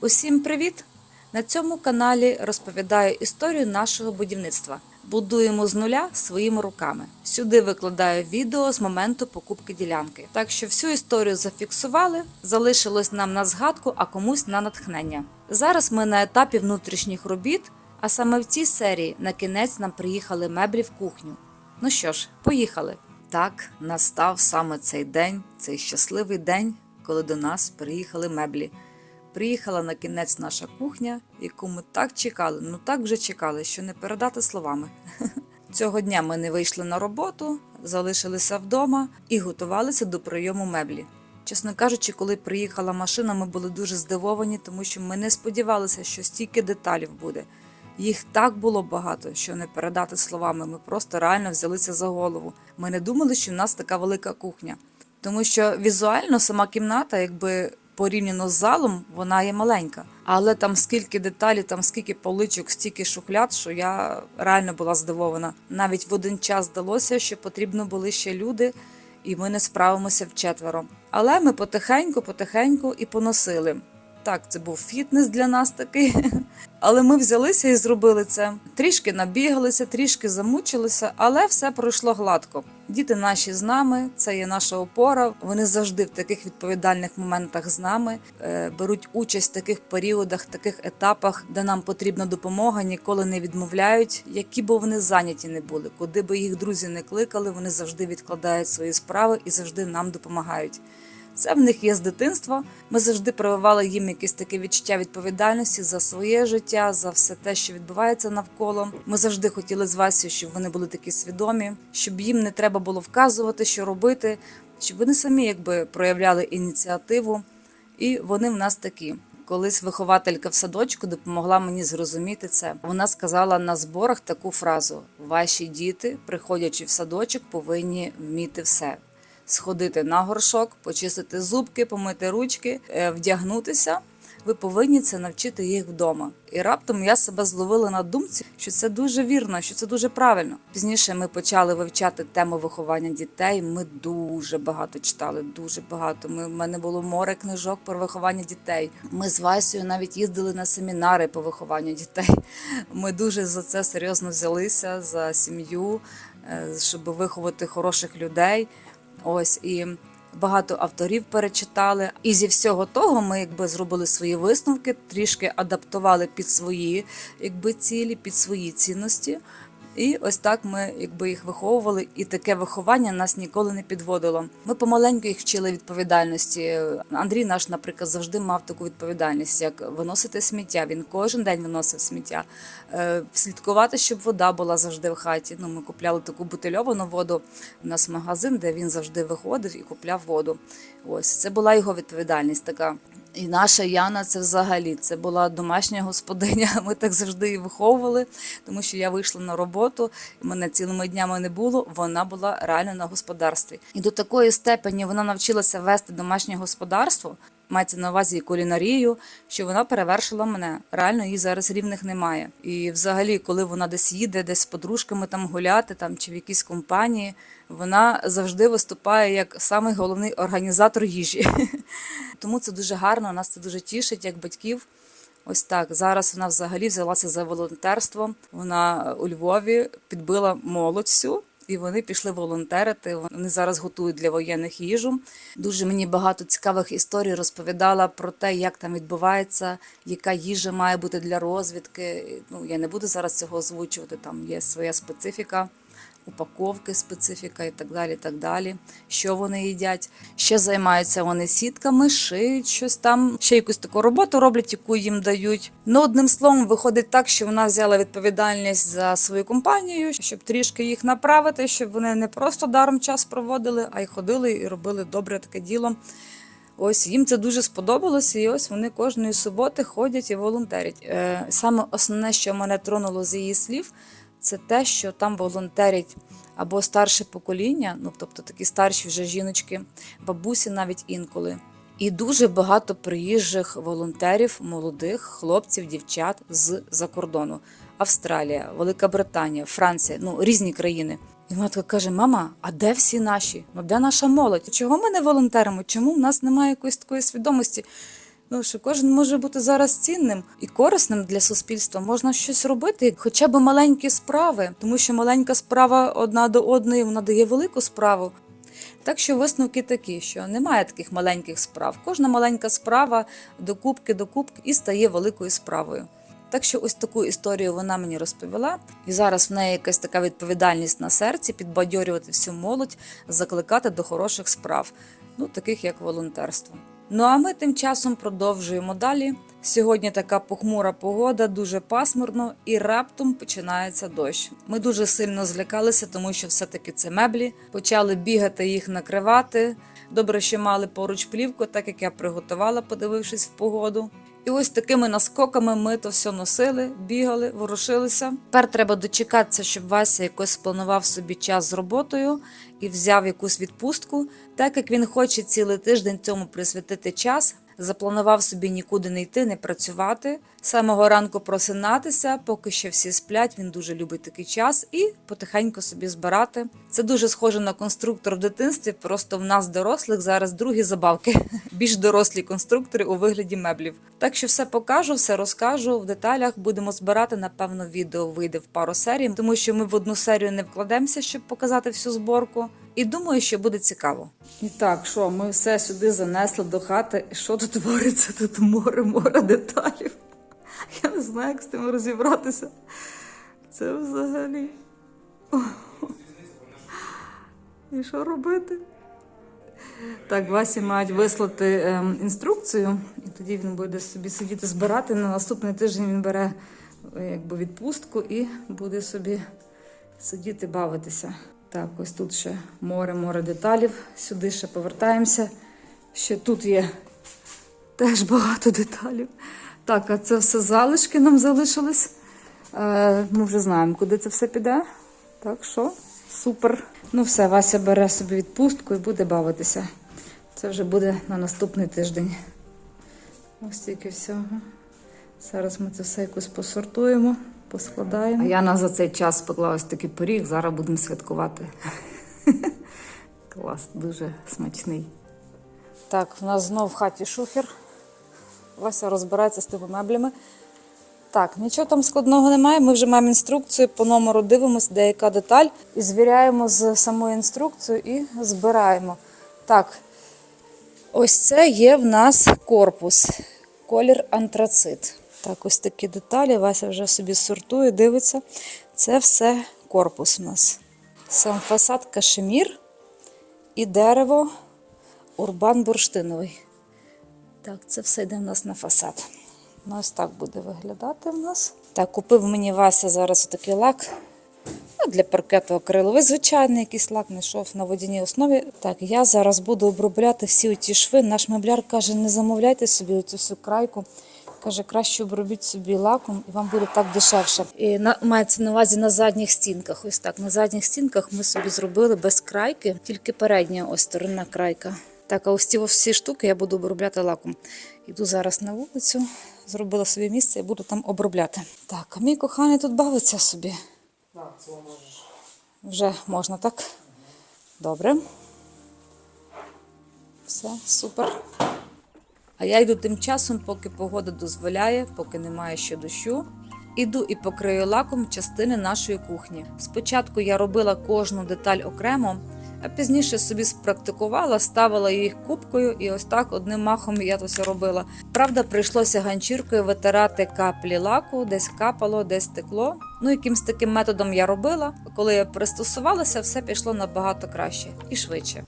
Усім привіт! На цьому каналі розповідаю історію нашого будівництва. Будуємо з нуля своїми руками. Сюди викладаю відео з моменту покупки ділянки. Так що всю історію зафіксували, залишилось нам на згадку, а комусь на натхнення. Зараз ми на етапі внутрішніх робіт, а саме в цій серії на кінець нам приїхали меблі в кухню. Ну що ж, поїхали. Так, настав саме цей день, цей щасливий день, коли до нас приїхали меблі. Приїхала на кінець наша кухня, яку ми так чекали, ну так вже чекали, що не передати словами. Цього дня ми не вийшли на роботу, залишилися вдома і готувалися до прийому меблі. Чесно кажучи, коли приїхала машина, ми були дуже здивовані, тому що ми не сподівалися, що стільки деталів буде. Їх так було багато, що не передати словами. Ми просто реально взялися за голову. Ми не думали, що в нас така велика кухня. Тому що візуально сама кімната, якби порівняно з залом, вона є маленька. Але там скільки деталей, там скільки поличок, стільки шухляд, що я реально була здивована. Навіть в один час здалося, що потрібно були ще люди, і ми не справимося вчетверо. Але ми потихеньку, потихеньку і поносили. Так, це був фітнес для нас такий. Але ми взялися і зробили це. Трішки набігалися, трішки замучилися, але все пройшло гладко. Діти наші з нами, це є наша опора. Вони завжди в таких відповідальних моментах з нами е, беруть участь в таких періодах, таких етапах, де нам потрібна допомога, ніколи не відмовляють, які б вони зайняті не були, куди би їх друзі не кликали, вони завжди відкладають свої справи і завжди нам допомагають. Це в них є з дитинства. Ми завжди прививали їм якесь таке відчуття відповідальності за своє життя, за все те, що відбувається навколо. Ми завжди хотіли з Васю, щоб вони були такі свідомі, щоб їм не треба було вказувати, що робити, щоб вони самі якби проявляли ініціативу. І вони в нас такі. Колись вихователька в садочку допомогла мені зрозуміти це. Вона сказала на зборах таку фразу: ваші діти, приходячи в садочок, повинні вміти все сходити на горшок, почистити зубки, помити ручки, е, вдягнутися. Ви повинні це навчити їх вдома. І раптом я себе зловила на думці, що це дуже вірно, що це дуже правильно. Пізніше ми почали вивчати тему виховання дітей. Ми дуже багато читали, дуже багато. Ми в мене було море книжок про виховання дітей. Ми з Васею навіть їздили на семінари по вихованню дітей. Ми дуже за це серйозно взялися за сім'ю, е, щоб виховати хороших людей. Ось і багато авторів перечитали. І зі всього того ми якби зробили свої висновки, трішки адаптували під свої якби цілі, під свої цінності. І ось так ми якби їх виховували, і таке виховання нас ніколи не підводило. Ми помаленьку їх вчили відповідальності. Андрій наш, наприклад, завжди мав таку відповідальність, як виносити сміття. Він кожен день виносив сміття, Е, слідкувати, щоб вода була завжди в хаті. Ну, ми купляли таку бутильовану воду. У нас магазин, де він завжди виходив і купляв воду. Ось це була його відповідальність така. І наша Яна це взагалі це була домашня господиня. Ми так завжди її виховували, тому що я вийшла на роботу, мене цілими днями не було. Вона була реально на господарстві. І до такої степені вона навчилася вести домашнє господарство. Мається на увазі кулінарію, що вона перевершила мене. Реально її зараз рівних немає. І взагалі, коли вона десь їде, десь з подружками там гуляти, там чи в якійсь компанії, вона завжди виступає як самий головний організатор їжі. Тому це дуже гарно, нас це дуже тішить, як батьків. Ось так. Зараз вона взагалі взялася за волонтерство. Вона у Львові підбила молодь всю. І вони пішли волонтерити. Вони зараз готують для воєнних їжу. Дуже мені багато цікавих історій розповідала про те, як там відбувається, яка їжа має бути для розвідки. Ну я не буду зараз цього озвучувати. Там є своя специфіка упаковки, специфіка і так далі. так далі. Що вони їдять? Ще займаються вони сітками, шиють щось там, ще якусь таку роботу роблять, яку їм дають. Ну, одним словом, виходить так, що вона взяла відповідальність за свою компанію, щоб трішки їх направити, щоб вони не просто даром час проводили, а й ходили і робили добре таке діло. Ось їм це дуже сподобалося, і ось вони кожної суботи ходять і волонтерять. Е, Саме основне, що мене тронуло з її слів, це те, що там волонтерять або старше покоління, ну тобто такі старші вже жіночки, бабусі навіть інколи. І дуже багато приїжджих волонтерів, молодих хлопців, дівчат з-за кордону. Австралія, Велика Британія, Франція, ну різні країни. І вона така каже: Мама, а де всі наші? Ну де наша молодь? Чого ми не волонтеримо? Чому в нас немає якоїсь такої свідомості? Ну що кожен може бути зараз цінним і корисним для суспільства. Можна щось робити, хоча б маленькі справи, тому що маленька справа одна до одної вона дає велику справу. Так що висновки такі, що немає таких маленьких справ. Кожна маленька справа докупки докупки і стає великою справою. Так що ось таку історію вона мені розповіла, і зараз в неї якась така відповідальність на серці підбадьорювати всю молодь, закликати до хороших справ, ну таких як волонтерство. Ну а ми тим часом продовжуємо далі. Сьогодні така похмура погода, дуже пасмурно, і раптом починається дощ. Ми дуже сильно злякалися, тому що все-таки це меблі. Почали бігати їх накривати. Добре, що мали поруч плівку, так як я приготувала, подивившись в погоду. І ось такими наскоками ми то все носили, бігали, ворушилися. Тепер треба дочекатися, щоб Вася якось спланував собі час з роботою і взяв якусь відпустку, так як він хоче цілий тиждень цьому присвятити час. Запланував собі нікуди не йти, не працювати. З Самого ранку просинатися, поки ще всі сплять. Він дуже любить такий час і потихеньку собі збирати. Це дуже схоже на конструктор в дитинстві. Просто в нас дорослих зараз другі забавки, більш дорослі конструктори у вигляді меблів. Так що все покажу, все розкажу в деталях. Будемо збирати. Напевно, відео вийде в пару серій, тому що ми в одну серію не вкладемося, щоб показати всю зборку. І думаю, що буде цікаво. І так, що ми все сюди занесли до хати. Що тут твориться? Тут море, море деталів. Я не знаю, як з тим розібратися. Це взагалі. І що робити? Так, Васі мають вислати ем, інструкцію, і тоді він буде собі сидіти збирати. На наступний тиждень він бере е, якби відпустку і буде собі сидіти бавитися. Так, ось тут ще море, море деталів. Сюди ще повертаємося. Ще тут є теж багато деталів. Так, а це все залишки нам залишились. Е, ми вже знаємо, куди це все піде. Так що, супер. Ну все, Вася бере собі відпустку і буде бавитися. Це вже буде на наступний тиждень. Ось тільки всього. Зараз ми це все якось посортуємо, поскладаємо. А Яна за цей час спекла ось такий пиріг, зараз будемо святкувати. Клас, дуже смачний. Так, в нас знов в хаті шухер. Вася розбирається з тими меблями. Так, нічого там складного немає. Ми вже маємо інструкцію по номеру дивимося, де яка деталь, і звіряємо з самою інструкцією і збираємо. Так, ось це є в нас корпус, колір антрацит. Так, ось такі деталі. Вася вже собі сортує, дивиться. Це все корпус у нас. Сам фасад кашемір і дерево урбан бурштиновий. Так, це все йде в нас на фасад. Ну, ось так буде виглядати в нас. Так, купив мені Вася зараз такий лак. Ну, для паркету акриловий, звичайний якийсь лак знайшов на водяній основі. Так, я зараз буду обробляти всі ті шви. Наш мебляр каже, не замовляйте собі цю всю крайку. Каже, краще обробіть собі лаком, і вам буде так дешевше. І на мається на увазі на задніх стінках. Ось так. На задніх стінках ми собі зробили без крайки, тільки передня ось сторона крайка. Так, а ось ці всі штуки я буду обробляти лаком. Іду зараз на вулицю, зробила собі місце і буду там обробляти. Так, а мій коханий тут бавиться собі. Так, це можеш. Вже можна, так? Добре. Все, супер. А я йду тим часом, поки погода дозволяє, поки немає ще дощу. Іду і покрию лаком частини нашої кухні. Спочатку я робила кожну деталь окремо, а пізніше собі спрактикувала, ставила їх кубкою, і ось так одним махом я то все робила. Правда, прийшлося ганчіркою витирати каплі лаку, десь капало, десь текло. Ну, якимсь таким методом я робила. Коли я пристосувалася, все пішло набагато краще і швидше.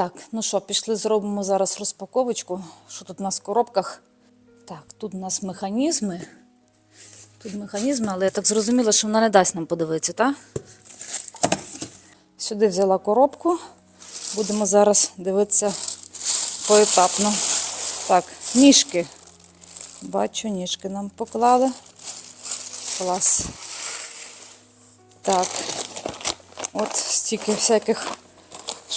Так, ну що, пішли, зробимо зараз розпаковочку. Що тут у нас в коробках? Так, тут у нас механізми. Тут механізми, але я так зрозуміла, що вона не дасть нам подивитися, так? Сюди взяла коробку. Будемо зараз дивитися поетапно. Так, ніжки. Бачу, ніжки нам поклали. Клас. Так. От стільки всяких.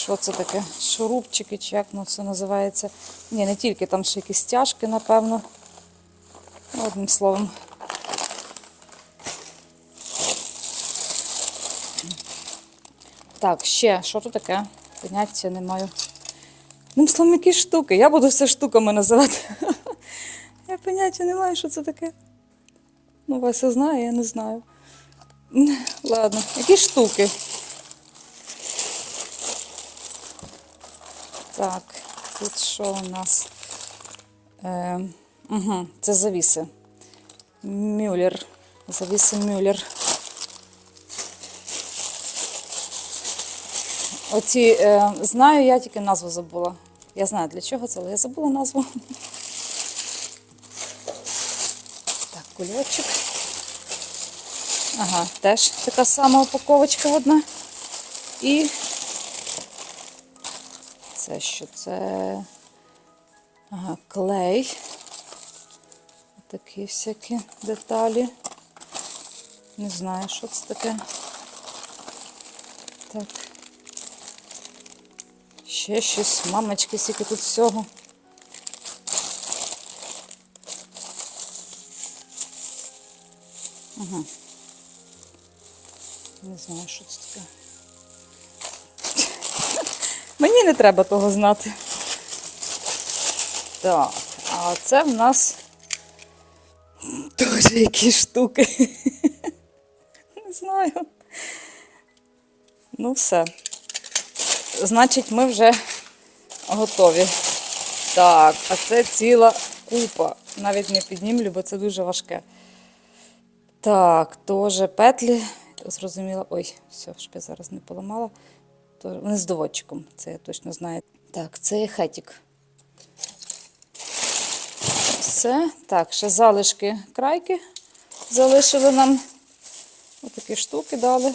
Що це таке? Шурупчики, чи як ну, це називається? Ні, не тільки, там ще якісь стяжки, напевно. Одним словом. Так, ще, що тут таке? Поняття не маю. Одним словом, які штуки. Я буду все штуками називати. Я поняття не маю, що це таке. Ну, Вася знає, я не знаю. Ладно, які штуки? Так, тут що у нас? Е, угу, це завіси. Мюллер. Завіси Мюллер. Оці, е, знаю, я тільки назву забула. Я знаю для чого це, але я забула назву. Так, кульочок. Ага, теж така сама упаковочка одна. І це що? Це ага, клей. Такі всякі деталі. Не знаю, що це таке. Так. Ще щось, мамочки, скільки тут всього. Ага. Не знаю, що це таке. Не треба того знати. Так, а це в нас теж якісь штуки. Не знаю. Ну, все. Значить, ми вже готові. Так, а це ціла купа. Навіть не піднімлю, бо це дуже важке. Так, теж петлі. Зрозуміла. Ой, все, щоб я зараз не поламала. То вони з доводчиком, це я точно знаю. Так, це хетік. Все. Так, ще залишки крайки залишили нам. Отакі штуки дали.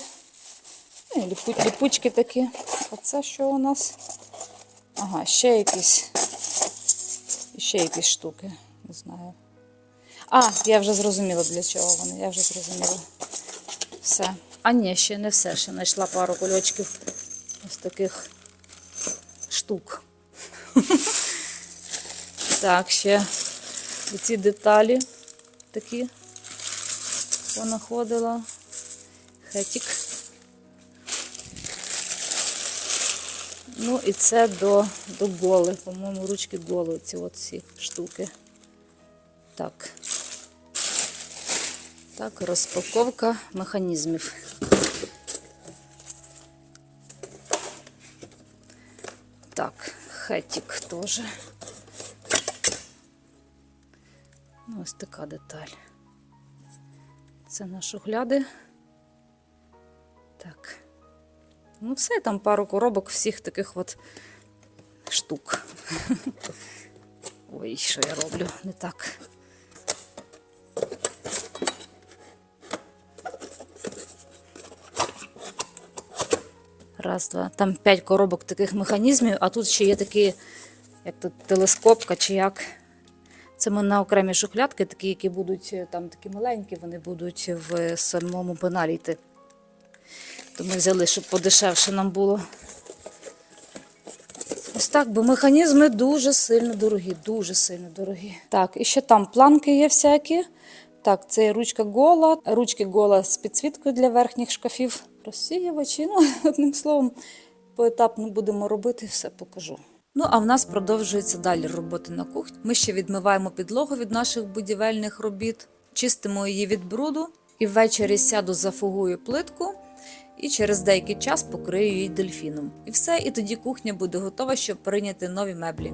Ну, і ліпу- ліпучки такі. А це що у нас? Ага, ще якісь. Ще якісь штуки. Не знаю. А, я вже зрозуміла, для чого вони. Я вже зрозуміла. Все. А ні, ще не все. Ще знайшла пару кульочків ось таких штук. Так, ще ці деталі такі понаходила. Хетік. Ну і це до, до голи. По-моєму, ручки голи, ці от ці штуки. Так. Так, розпаковка механізмів. Так, хетік теж. Ну, ось така деталь. Це наші огляди. Так. Ну, все, там пару коробок всіх таких от штук. Ой, що я роблю не так. Раз, два. Там п'ять коробок таких механізмів, а тут ще є такі, як тут телескопка чи як. Це ми на окремі шухлядки, такі, які будуть е, там такі маленькі, вони будуть в самому пеналі йти. То ми взяли, щоб подешевше нам було. Ось так, бо механізми дуже сильно дорогі, дуже сильно дорогі. Так, і ще там планки є всякі. Так, це ручка гола, ручки гола з підсвіткою для верхніх шкафів. Розсіювачі, ну, одним словом, поетапно будемо робити, все покажу. Ну, а в нас продовжується далі роботи на кухні. Ми ще відмиваємо підлогу від наших будівельних робіт, чистимо її від бруду і ввечері сяду зафугую плитку і через деякий час покрию її дельфіном. І все, і тоді кухня буде готова, щоб прийняти нові меблі.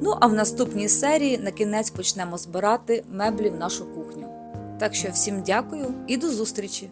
Ну а в наступній серії на кінець почнемо збирати меблі в нашу кухню. Так що всім дякую і до зустрічі!